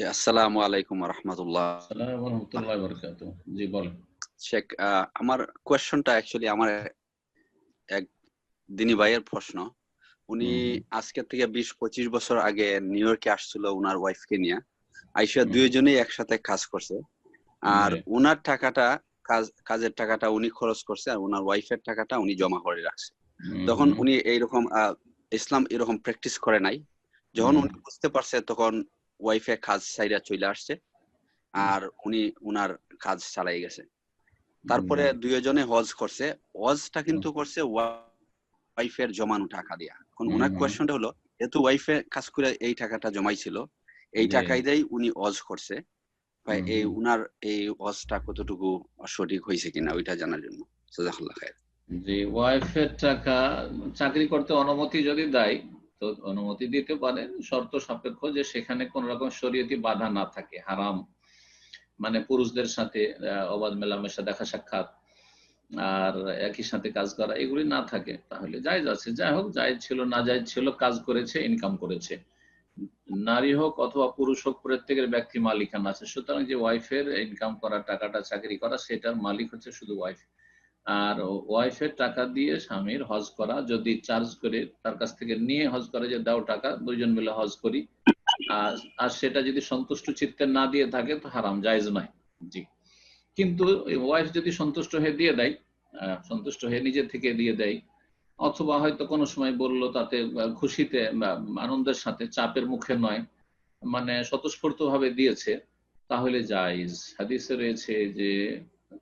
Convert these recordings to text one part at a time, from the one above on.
আসসালামু আলাইকুম রহমতুল্লাহ জি বলেন। শেখ আমার কোয়েশ্চনটা অ্যাকচুয়ালি আমার এক দিনী ভাইয়ের প্রশ্ন। উনি আজকে থেকে বিশ পঁচিশ বছর আগে নিউ ইয়র্কে আসছিল উনার ওয়াইফকে নিয়ে। আইসা দুইজনেই একসাথে কাজ করছে। আর জি। উনার টাকাটা কাজ কাজের টাকাটা উনি খরচ করছে আর উনার ওয়াইফের টাকাটা উনি জমা করে রাখছে। তখন উনি এইরকম ইসলাম এরকম প্র্যাকটিস করে নাই। যখন উনি বুঝতে পারছে তখন ওয়াইফে কাজ সাইডা চলে আসছে আর উনি উনার কাজ চালাই গেছে। তারপরে দুইজনে হজ করছে। হজটা কিন্তু করছে ওয়াইফের জমানো টাকা দিয়া। এখন ওনার কোয়েশ্চনটা হলো যেহেতু ওয়াইফে কাজ করে এই টাকাটা জমাইছিল এই টাকাই দেয় উনি হজ করছে। এই। উনার এই হজটা কতটুকু সঠিক হয়েছে কিনা ওইটা জানার জন্য। জাজাকাল্লাহ খায়ের জি ওয়াইফের টাকা চাকরি করতে অনুমতি যদি দেয় তো অনুমতি দিতে পারে শর্ত সাপেক্ষ যে সেখানে কোন রকম শরীয়তি বাধা না থাকে, হারাম। মানে পুরুষদের সাথে অবাধ মেলামেশা, দেখা সাক্ষাৎ, আর একই সাথে কাজ করা, এগুলি না থাকে। তাহলে জায়জ আছে। যাই হোক, জায়জ ছিল, না জায়জ ছিল, কাজ করেছে ইনকাম করেছে। নারী হোক অথবা পুরুষ হোক, প্রত্যেকের ব্যক্তি মালিকানা আছে। সুতরাং যে ওয়াইফের ইনকাম করা টাকাটা, চাকরি করা, সেটার মালিক হচ্ছে শুধু ওয়াইফ আর ওয়াইফের টাকা দিয়ে স্বামীর হজ করা, যদি চার্জ করে তার কাছ থেকে নিয়ে হজ করে যে দাও টাকা, দুইজন মিলে হজ করি। আর সেটা যদি সন্তুষ্ট চিত্তে না দিয়ে থাকে তো হারাম, জায়েজ নয়। জি। কিন্তু ওয়াইফ যদি সন্তুষ্ট হয়ে দিয়ে দেয় সন্তুষ্ট হয়ে নিজে থেকে দিয়ে দেয়, অথবা হয়তো কোনো সময় বলল তাতে খুশিতে আনন্দের সাথে, চাপের মুখে নয় মানে স্বতঃস্ফূর্ত ভাবে দিয়েছে, তাহলে জায়েজ। হাদিসে রয়েছে যে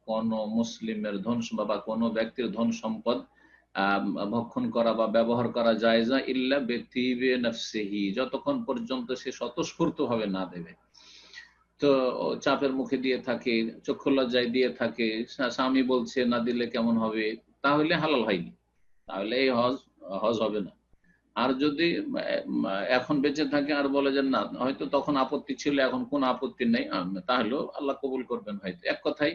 কোন মুসলিমের ধন সম্পদ বা কোনো ব্যক্তির ধন সম্পদ ভক্ষণ করা বা ব্যবহার করা যায় না, ইল্লা নফসিহি, যতক্ষণ পর্যন্ত সে স্বতঃস্ফূর্ত ভাবে না দেবে। তো চাপের মুখে দিয়ে থাকে চক্ষু লজ্জায় দিয়ে থাকে স্বামী বলছে না দিলে কেমন হবে? তাহলে হালাল হয়নি। তাহলে এই হজ হজ হবে না। আর যদি এখন বেঁচে থাকে, আর বলে যে না, হয়তো তখন আপত্তি ছিল, এখন কোন আপত্তি নেই তাহলেও আল্লাহ কবুল করবেন হয়তো। এক কথাই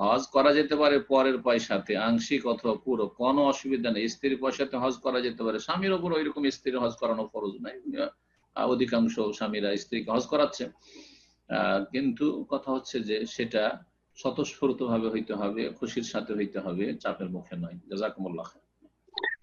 হজ করা যেতে পারে পরের পয়সাতে, আংশিক অথবা পুরো, কোনো অসুবিধা নেই। স্ত্রীর পয়সাতে হজ করা যেতে পারে। স্বামীর ওপর ওইরকম স্ত্রীর হজ করানো ফরজ নাই অধিকাংশ স্বামীরা স্ত্রীকে হজ করাচ্ছে। কিন্তু কথা হচ্ছে যে সেটা স্বতঃস্ফূর্ত ভাবে হইতে হবে, খুশির সাথে হইতে হবে, চাপের মুখে নয়। জাজাকুমুল্লাহ।